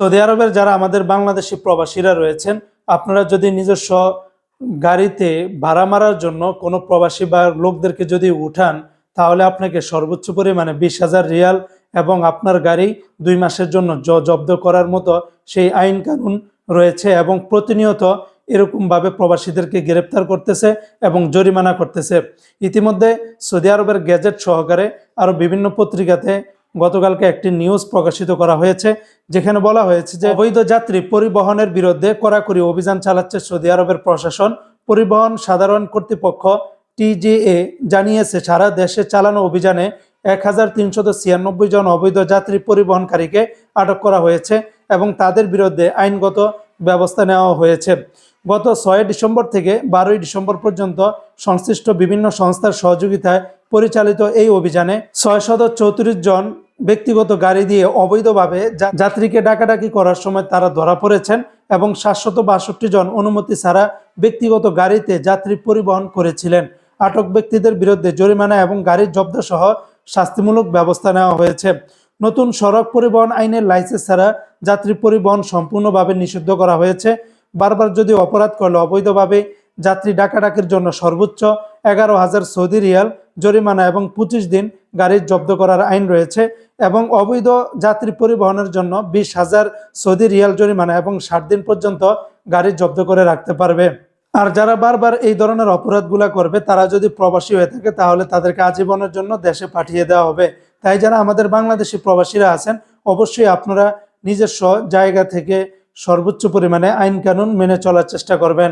Saudi আরবের যারা আমাদের বাংলাদেশি প্রবাসীরা রয়েছেন, আপনারা যদি নিজস্ব গাড়িতে ভাড়া মারার জন্য কোনো প্রবাসী বা লোকদেরকে যদি উঠান, তাহলে আপনাকে সর্বোচ্চ পরিমাণে বিশ হাজার রিয়াল এবং আপনার গাড়ি দুই মাসের জন্য জব্দ করার মতো সেই আইন কানুন রয়েছে এবং প্রতিনিয়ত এরকমভাবে প্রবাসীদেরকে গ্রেপ্তার করতেছে এবং জরিমানা করতেছে। ইতিমধ্যে সৌদি আরবের গ্যাজেট সহকারে আরও বিভিন্ন পত্রিকাতে গতকালকে একটি নিউজ প্রকাশিত করা হয়েছে, যেখানে বলা হয়েছে যে অবৈধ যাত্রী পরিবহনের বিরুদ্ধে কড়াকড়ি অভিযান চালাচ্ছে সৌদি আরবের প্রশাসন। পরিবহন সাধারণ কর্তৃপক্ষ টিজিএ জানিয়েছে, সারা দেশে চালানো অভিযানে এক হাজার তিনশত ছিয়ানব্বই জন অবৈধ যাত্রী পরিবহনকারীকে আটক করা হয়েছে এবং তাদের বিরুদ্ধে আইনগত ব্যবস্থা নেওয়া হয়েছে। গত ছয় ডিসেম্বর থেকে বারোই ডিসেম্বর পর্যন্ত সংশ্লিষ্ট বিভিন্ন সংস্থার সহযোগিতায় পরিচালিত এই অভিযানে ছয়শত চৌত্রিশ জন ব্যক্তিগত গাড়ি দিয়ে অবৈধভাবে যাত্রীকে ডাকাডাকি করার সময় তারা ধরা পড়েছেন এবং সাতশত বাষট্টি জন অনুমতি ছাড়া ব্যক্তিগত গাড়িতে যাত্রী পরিবহন করেছিলেন। আটক ব্যক্তিদের বিরুদ্ধে জরিমানা এবং গাড়ির জব্দ সহ শাস্তিমূলক ব্যবস্থা নেওয়া হয়েছে। নতুন সড়ক পরিবহন আইনের লাইসেন্স ছাড়া যাত্রী পরিবহন সম্পূর্ণভাবে নিষিদ্ধ করা হয়েছে। বারবার যদি অপরাধ করলে অবৈধভাবে যাত্রী ডাকাডাকির জন্য সর্বোচ্চ এগারো হাজার সৌদি রিয়াল জরিমানা এবং পঁচিশ দিন গাড়ির জব্দ করার আইন রয়েছে এবং অবৈধ যাত্রী পরিবহনের জন্য বিশ হাজার সৌদি রিয়াল জরিমানা এবং ষাট দিন পর্যন্ত গাড়ি জব্দ করে রাখতে পারবে। আর যারা বারবার এই ধরনের অপরাধগুলা করবে, তারা যদি প্রবাসী হয়ে থাকে, তাহলে তাদেরকে আজীবনের জন্য দেশে পাঠিয়ে দেওয়া হবে। তাই যারা আমাদের বাংলাদেশি প্রবাসীরা আছেন, অবশ্যই আপনারা নিজস্ব জায়গা থেকে সর্বোচ্চ পরিমাণে আইন কানুন মেনে চলার চেষ্টা করবেন।